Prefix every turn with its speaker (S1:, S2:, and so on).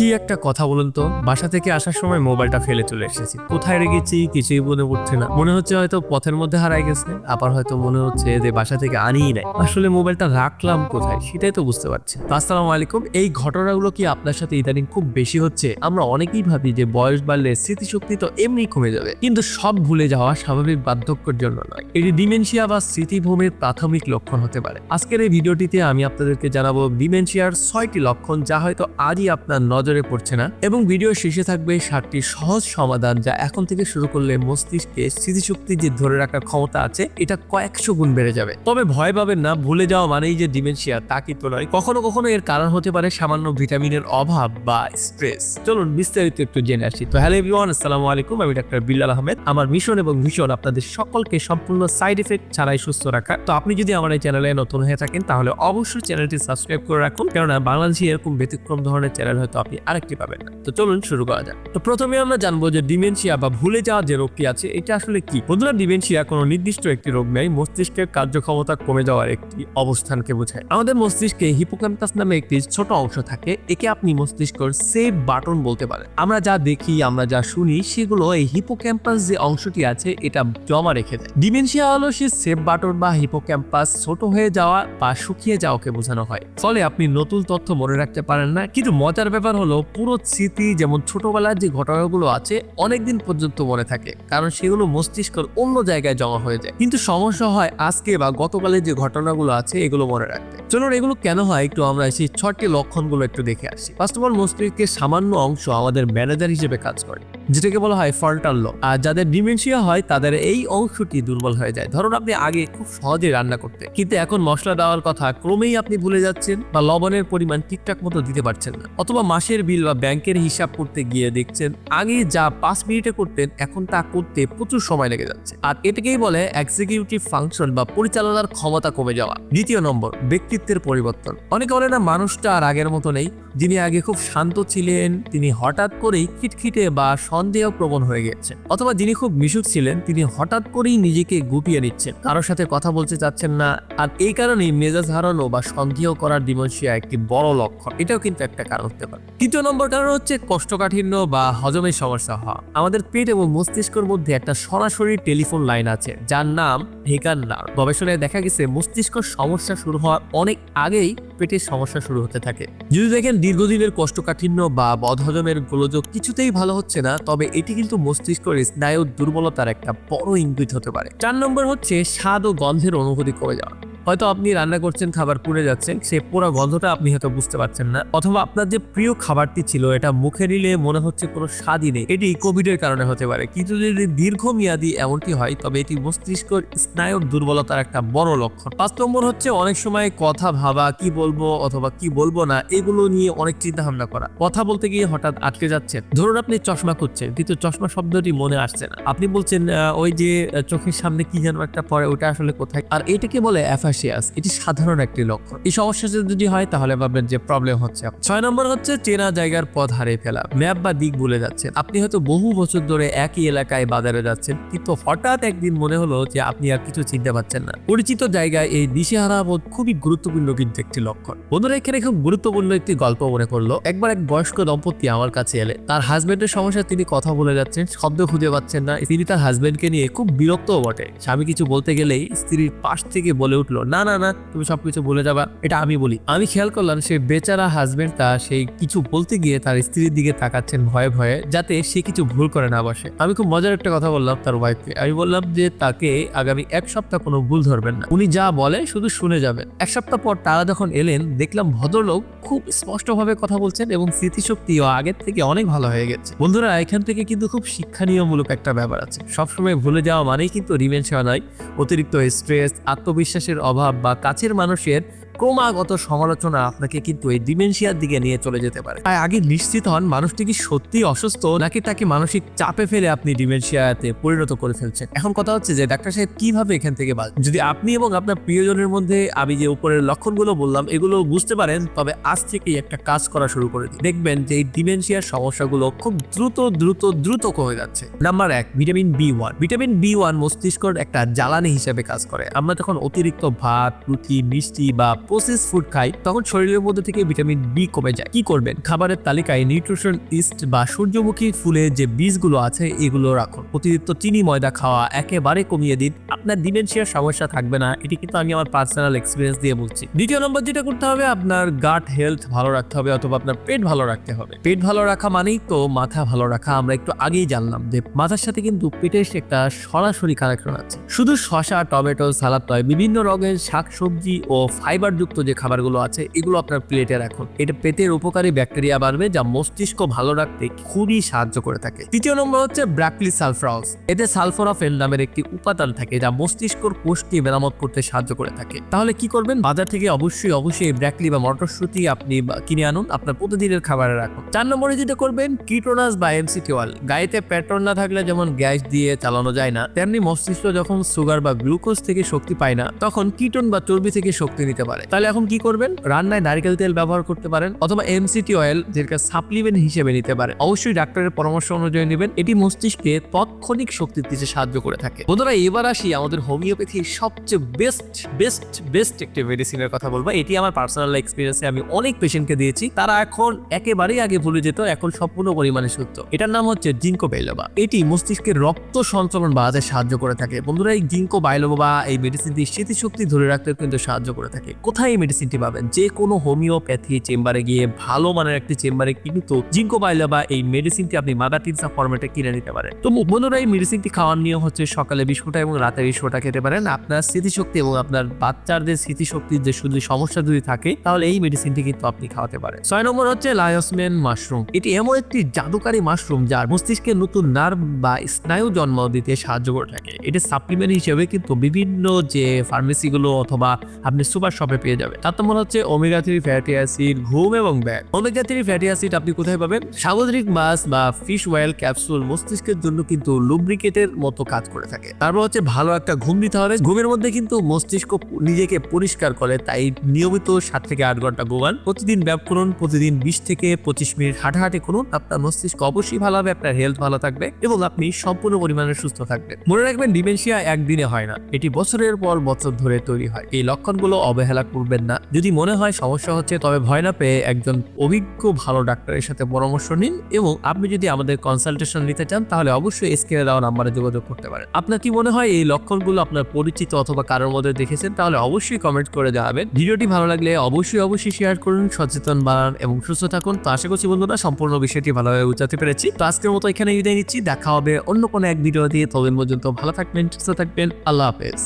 S1: কি একটা কথা বলুন তো? বাসা থেকে আসার সময় মোবাইলটা ফেলে চলে এসেছি। কোথায় রেখেছি কিছুই মনে পড়ছে না। মনে হচ্ছে হয়তো পথের মধ্যে হারাই গেছে, আবার হয়তো মনে হচ্ছে যে বাসা থেকে আনিই নাই। আসলে মোবাইলটা রাখলাম কোথায় সেটাই তো বুঝতে পারছি। আসসালামু আলাইকুম, এই ঘটনাগুলো কি আপনার সাথে ইদানিং খুব বেশি হচ্ছে? আমরা অনেকেই ভাবি যে বয়স বাড়লে স্মৃতিশক্তি তো এমনি কমে যাবে। কিন্তু সব ভুলে যাওয়া স্বাভাবিক বার্ধক্যের জন্য নয়। এটি ডিমেনশিয়া বা স্মৃতিভূমির প্রাথমিক লক্ষণ হতে পারে। আজকের এই ভিডিওটিতে আমি আপনাদেরকে জানাব ডিমেনশিয়ার ছয়টি লক্ষণ যা হয়তো আজই আপনার নজরে পড়ছে না এবং ভিডিও শেষে থাকবে সাতটি সহজ সমাধান যা এখন থেকে শুরু করলে মস্তিষ্কে স্মৃতিশক্তি যে ধরে রাখার ক্ষমতা আছে, এটা কয়েকশো গুণ বেড়ে যাবে। তবে ভয় পাবেন না, ভুলে যাওয়া মানেই যে ডিমেনশিয়া, তা কিন্তু নয়। কখনো কখনো এর কারণ হতে পারে সামান্য ভিটামিনের অভাব বা স্ট্রেস। চলুন বিস্তারিত একটু জেনে আসি। তো হ্যালো এভরিওয়ান, আসসালামু আলাইকুম। আমি ডাক্তার বিল্লাল আহমেদ। আমার মিশন এবং মিশন আপনাদের সকলকে সম্পূর্ণ সাইড এফেক্ট ছাড়াই সুস্থ রাখা তো আপনি যদি আমার এই চ্যানেলে নতুন হয়ে থাকেন, তাহলে অবশ্যই চ্যানেলটি সাবস্ক্রাইব করে রাখুন। কেননা বাংলাদেশে এরকম ব্যতিক্রম ধরনের চ্যানেল হয়তো আপনি আরেকটি পাবেন। তো চলুন শুরু করা যাক। তো প্রথমে আমরা জানব যে ডিমেনশিয়া বা ভুলে যাওয়া যে রোগটি আছে, এটা আসলে কি? বন্ধুরা ডিমেনশিয়া কোনো নির্দিষ্ট একটি রোগ নেই, মস্তিষ্কের কার্যক্ষমতা কমে যাওয়ার একটি অবস্থানকে বোঝায়। আমাদের মস্তিষ্কে হিপোক্যাম্পাস নামে একটি ছোট অংশ থাকে, একে আপনি মস্তিষ্কর সেভ বাটন বলতে পারেন। আমরা যা দেখি, আমরা যা শুনি, সেগুলো এই হিপোক্যাম্পাস যে অংশটি আছে, এটা জমা রেখে দেয়। ডিমেনশিয়া হলো সে সেভ বাটন বা হিপোক্যাম্পাস ছোট হয়ে যাওয়া বা শুকিয়ে যাওয়াকে বোঝানো হয়। ফলে আপনি নতুন তথ্য মনে রাখতে পারেন না, কিন্তু মজার ব্যাপার হলো পুরো স্মৃতি, যেমন ছোটবেলার যে ঘটনাগুলো আছে, অনেকদিন পর্যন্ত মনে থাকে। কারণ সেগুলো মস্তিষ্কের অন্য জায়গায় জমা হয়ে যায়। কিন্তু সমস্যা হয় আজকে বা গতকালের যে ঘটনাগুলো আছে, এগুলো মনে রাখতে। চলুন, এগুলো কেন হয়? একটু আমরা সেই ছটি লক্ষণগুলো একটু দেখে আসি। ফার্স্ট অফ অল মস্তিষ্কের সামান্য অংশ আমাদের ম্যানেজার হিসেবে কাজ করে। যেটাকে বলা হয় ফল্টার ল আর যাদের ডিমেনশিয়া হয়, তাদের এই অংশটি দুর্বল হয়ে যায়। ধরুন আপনি আগে খুব সহজে রান্না করতে কিন্তু এখন মশলা দেওয়ার কথা ক্রমেই আপনি ভুলে যাচ্ছেন বা লবণের পরিমাণ ঠিকঠাক মতো দিতে পারছেন না। অথবা মাসের বিল বা ব্যাংকের হিসাব করতে গিয়ে দেখছেন, আগে যা পাঁচ মিনিটে করতেন, এখন তা করতে প্রচুর সময় লেগে যাচ্ছে। আর এটাকেই বলে এক্সিকিউটিভ ফাংশন বা পরিচালনার ক্ষমতা কমে যাওয়া। দ্বিতীয় নম্বর, ব্যক্তিত্বের পরিবর্তন। অনেকে বলে না, মানুষটা আর আগের মতো নেই। যিনি আগে খুব শান্ত ছিলেন, তিনি হঠাৎ করেই খিটখিটে বা সন্দেহ প্রবণ হয়ে গেছেন অথবা যিনি খুব মিশুক ছিলেন, তিনি হঠাৎ করেই নিজেকে গুটিয়ে নিচ্ছেন। কারোর সাথে কথা বলতে চাচ্ছেন না, আর এই কারণেই মেজাজ হারানো বা সন্দেহ করার ডিমেনশিয়া একটি বড় লক্ষণ। এটাও কিন্তু একটা কারণ হতে পারে। তৃতীয় নম্বর কারণ হচ্ছে কষ্টকাঠিন্য বা হজমের সমস্যা হওয়া। আমাদের পেট এবং মস্তিষ্কের মধ্যে একটা সরাসরি টেলিফোন লাইন আছে, যার নাম হেকার নার্ভ গবেষণায় দেখা গেছে মস্তিষ্ক সমস্যা শুরু হওয়ার অনেক আগেই পেটের সমস্যা শুরু হতে থাকে। যদি দেখেন দীর্ঘদিনের কষ্টকাঠিন্য বা বদহজমের গোলযোগ কিছুতেই ভালো হচ্ছে না, তবে এটি কিন্তু মস্তিষ্কের স্নায়ুর দুর্বলতার একটা বড় ইঙ্গিত হতে পারে। চার নম্বর হচ্ছে স্বাদ ও গন্ধের অনুভূতি কমে যাওয়া। হয়তো আপনি রান্না করছেন, খাবার পুড়ে যাচ্ছেন সে পুরো গন্ধটা আপনি হয়তো বুঝতে পারছেন না। অথবা আপনার যে প্রিয় খাবারটি ছিল, এটা মুখে নিলে মনে হচ্ছে কোনো স্বাদই নেই। এটি কোভিডের কারণে হতে পারে। কিন্তু যদি দীর্ঘমেয়াদী এমনটি হয়, তবে এটি মস্তিষ্কের স্নায়ুর দুর্বলতার একটা বড় লক্ষণ। পাঁচ নম্বর হচ্ছে অনেক সময় কথা ভাবা, কি বলব অথবা কি বলব না, এগুলো নিয়ে অনেক চিন্তা ভাবনা করা। কথা বলতে গিয়ে হঠাৎ আটকে যাচ্ছেন। ধরুন আপনি চশমা খুঁজছেন, কিন্তু চশমা শব্দটি মনে আসছে না। আপনি বলছেন ওই যে চোখের সামনে কি যেন একটা পরে ওটা আসলে কোথায়? আর এটাকে বলে অ্যাফাসিয়াস এটি সাধারণ একটি লক্ষণ। এই সমস্যা যদি হয়, তাহলে ভাববেন যে প্রবলেম হচ্ছে ছয় নম্বর হচ্ছে, চেনা জায়গার পথ হারিয়ে ফেলা। ম্যাপ বা দিক ভুলে যাচ্ছেন। আপনি হয়তো বহু বছর ধরে একই এলাকায় বাজারে যাচ্ছেন, কিন্তু হঠাৎ একদিন মনে হলো যে আপনি আর কিছু চিনতে পারছেন না। পরিচিত জায়গায় এই দিশেহারা বোধ খুবই গুরুত্বপূর্ণ কিন্তু একটি লক্ষণ। বন্ধুরা, এখানে খুব গুরুত্বপূর্ণ একটি গল্প মনে করল একবার এক বয়স্ক দম্পতি আমার কাছে এলে। তার হাজবেন্ডের সমস্যা তিনি কথা বলে যাচ্ছেন, শব্দ খুঁজে পাচ্ছেন না। তিনি তার হাজবেন্ডকে নিয়ে খুব বিরক্তও বটে। স্বামী কিছু বলতে গেলেই স্ত্রীর পাশ থেকে বলে উঠল না না না, তুমি সব কিছু বলে যাবা, এটা আমি বলি। আমি খেয়াল করলাম সে বেচারা হাজবেন্ড তা সেই কিছু বলতে গিয়ে তার স্ত্রীর দিকে তাকাচ্ছেন ভয়ে ভয়ে, যাতে সে কিছু ভুল করে না বসে। আমি খুব মজার একটা কথা বললাম তার ওয়াইফকে আমি বললাম যে, তাকে আগামী এক সপ্তাহ কোনো ভুল ধরবেন না। উনি যা বলে শুধু শুনে যাবেন। এক সপ্তাহ পর তারা যখন এলেন, দেখলাম ভদ্রলোক খুব স্পষ্টভাবে কথা বলছেন এবং স্মৃতিশক্তিও আগের থেকে অনেক ভালো হয়ে গেছে। বন্ধুরা, এখান থেকে কিন্তু খুব শিক্ষণীয়মূলক একটা ব্যাপার আছে। সবসময় ভুলে যাওয়া মানেই কিন্তু হওয়া নয়। অতিরিক্ত স্ট্রেস আত্মবিশ্বাসের অভাব বা কাছের মানুষের ক্রমাগত সমালোচনা আপনাকে কিন্তু এই ডিমেনশিয়ার দিকে নিয়ে চলে যেতে পারে। তাই আগে নিশ্চিত হন মানুষটি কি সত্যি অসুস্থ, নাকি তাকে মানসিক চাপে ফেলে আপনি ডিমেনশিয়াতে পরিণত করে ফেলছেন? এখন কথা হচ্ছে যে ডাক্তার সাহেব কীভাবে এখান থেকে বাঁচ যদি আপনি এবং আপনার প্রিয়জনের মধ্যে আমি যে উপরের লক্ষণগুলো বললাম, এগুলো বুঝতে পারেন, তবে আজ থেকেই একটা কাজ করা শুরু করে দিন। দেখবেন যে এই ডিমেনশিয়ার সমস্যাগুলো খুব দ্রুত দ্রুত দ্রুত কমে যাচ্ছে। নাম্বার এক, vitamin B one vitamin B one মস্তিষ্কর একটা জ্বালানি হিসেবে কাজ করে। আমরা যখন অতিরিক্ত ভাত, রুটি, মিষ্টি বা প্রসেস ফুড খাই, তখন শরীরের মধ্যে থেকে ভিটামিন বি কমে যায়। কি করবেন? খাবারের তালিকায় নিউট্রিশন ইস্ট বা সূর্যমুখী ফুলে যে বীজগুলো আছে, এগুলো রাখুন। অতিরিক্ত চিনি, ময়দা খাওয়া একেবারে কমিয়ে দিন। আপনার ডিমেনশিয়ার সমস্যা থাকবে না, এটি কিন্তু আমি আমার পার্সোনাল এক্সপিরিয়েন্স দিয়ে বলছি। দ্বিতীয় নম্বর যেটা করতে হবে, আপনার গাট হেলথ ভালো রাখতে হবে অথবা আপনার পেট ভালো রাখতে হবে। পেট ভালো রাখা মানেই তো মাথা ভালো রাখা, আমরা একটু আগেই জানলাম যে মাথার সাথে কিন্তু পেটের একটা সরাসরি কানেকশন আছে। শুধু শশা টমেটো সালাদ নয়, বিভিন্ন রঙের শাকসবজি ও ফাইবার যুক্ত যে খাবারগুলো আছে, এগুলো আপনার প্লেটে রাখুন। এটা পেটের উপকারী ব্যাকটেরিয়া বাড়বে যা মস্তিষ্ক ভালো রাখতে খুবই সাহায্য করে থাকে। তৃতীয় নম্বর হচ্ছে ব্র্যাকলি সালফ্রাউস এতে সালফোরাফেন নামের একটি উপাদান থাকে যা মস্তিষ্কর কোষকে মেরামত করতে সাহায্য করে থাকে। তাহলে কি করবেন? বাজার থেকে অবশ্যই অবশ্যই ব্র্যাকলি বা মটরশুঁটি আপনি কিনে আনুন, আপনার প্রতিদিনের খাবারে রাখুন। চার নম্বরে যেটা করবেন কিটোনাস বা এমসিটি অয়েল গায়েতে পেট্রোল না থাকলে যেমন গ্যাস দিয়ে চালানো যায় না, তেমনি মস্তিষ্ক যখন সুগার বা গ্লুকোজ থেকে শক্তি পায় না, তখন কিটোন বা চর্বি থেকে শক্তি নিতে পারে। তাহলে এখন কি করবেন? রান্নায় নারকেল তেল ব্যবহার করতে পারেন অথবা এমসিটি অয়েল যেটা সাপ্লিমেন্ট হিসেবে নিতে পারেন অবশ্যই ডাক্তারের পরামর্শ অনুযায়ী নেবেন। এটি মস্তিষ্কে তৎক্ষণিক শক্তি দিতে সাহায্য করে থাকে। বন্ধুরা, এবার আসি আমাদের হোমিওপ্যাথির সবচেয়ে বেস্ট বেস্ট বেস্ট একটি মেডিসিনের কথা বলব। এটি আমার পার্সোনাল এক্সপিরিয়েন্সে আমি অনেক পেশেন্টকে দিয়েছি। তারা এখন একেবারেই আগে ভুলে যেত, এখন সম্পূর্ণ পরিমাণে সুস্থ। এটার নাম হচ্ছে জিঙ্কো বাইলোবা এটি মস্তিষ্কের রক্ত সঞ্চালন বাড়াতে সাহায্য করে থাকে। বন্ধুরা, এই জিঙ্কো বাইলোবা এই মেডিসিনটি স্মৃতিশক্তি ধরে রাখতে কিন্তু সাহায্য করে থাকে। কোথায় এই মেডিসিনটি পাবেন? যে কোনো হোমিওপ্যাথি চেম্বারে গিয়ে ভালো মানের একটি চেম্বারে কিন্তু জিঙ্কো বাইলোবা এই মেডিসিনটি আপনি মাদার টিনসা ফরম্যাটে কিনে নিতে পারেন। তো বন্ধুরা, এই মেডিসিনটি খাওয়ার নিয়ম হচ্ছে সকালে বিস্কুটটা এবং রাতে বিস্কুটটা খেতে পারেন। আপনার স্মৃতিশক্তি এবং আপনার বাচ্চাদের স্মৃতিশক্তির যে শুধু সমস্যা যদি থাকে, তাহলে এই মেডিসিনটি কিন্তু আপনি খাওয়াতে পারেন। ছয় নম্বর হচ্ছে লায়োসমেন মাশরুম এটি এমন একটি জাদুকারী মাশরুম যার মস্তিষ্কে নতুন নার্ভ বা স্নায়ু জন্ম দিতে সাহায্য করে থাকে। এটি সাপ্লিমেন্ট হিসেবে কিন্তু বিভিন্ন যে ফার্মেসিগুলো অথবা আপনি সুপার শপে পেয়ে যাবে। তার তো মনে হচ্ছে ওমেগা থ্রি ফ্যাটি অ্যাসিড ঘুম এবং ব্যাগ ওমেগা থ্রি ফ্যাটি অ্যাসিড আপনি কোথায় পাবেন? সামুদ্রিক মাছ বা ফিশ ওয়েল ক্যাপসুল মস্তিষ্কের জন্য কিন্তু লুব্রিকেটের মতো কাজ করে থাকে। তারপর হচ্ছে ভালো একটা ঘুম দিতে হবে। ঘুমের মধ্যে কিন্তু মস্তিষ্ক নিজেকে পরিষ্কার করে, তাই নিয়মিত সাত থেকে আট ঘণ্টা ঘুমান। প্রতিদিন ব্যায়াম করুন, প্রতিদিন বিশ থেকে পঁচিশ মিনিট হাঁটাহাঁটি করুন। আপনার মস্তিষ্ক অবশ্যই ভালো হবে, আপনার হেলথ ভালো থাকবে এবং আপনি সম্পূর্ণ পরিমাণে সুস্থ থাকবেন। মনে রাখবেন ডিমেনশিয়া একদিনে হয় না, এটি বছরের পর বছর ধরে তৈরি হয়। এই লক্ষণগুলো অবহেলা করবেন না। যদি মনে হয় সমস্যা হচ্ছে, তবে ভয় না পেয়ে একজন অভিজ্ঞ ভালো ডাক্তারের সাথে পরামর্শ নিন এবং আপনি যদি আমাদের কনসালটেশন নিতে চান, তাহলে অবশ্যই স্ক্রিনে দেওয়া নাম্বারে যোগাযোগ করতে পারেন। আপনার কি মনে হয় এই লক্ষণগুলো আপনার পরিচিত অথবা কারোর মধ্যে দেখেছেন, তাহলে অবশ্যই কমেন্ট করে জানাবেন। ভিডিওটি ভালো লাগলে অবশ্যই অবশ্যই শেয়ার করুন, সচেতন বাড়ান এবং সুস্থ থাকুন। তো আশা করছি বন্ধুরা, সম্পূর্ণ বিষয়টি ভালোভাবে বুঝাতে পেরেছি। তো আজকের মতো এখানে বিদায় নিচ্ছি। দেখা হবে অন্য কোনো এক ভিডিও দিয়ে তবে পর্যন্ত ভালো থাকবেন, সুস্থ থাকবেন। আল্লাহ হাফেজ।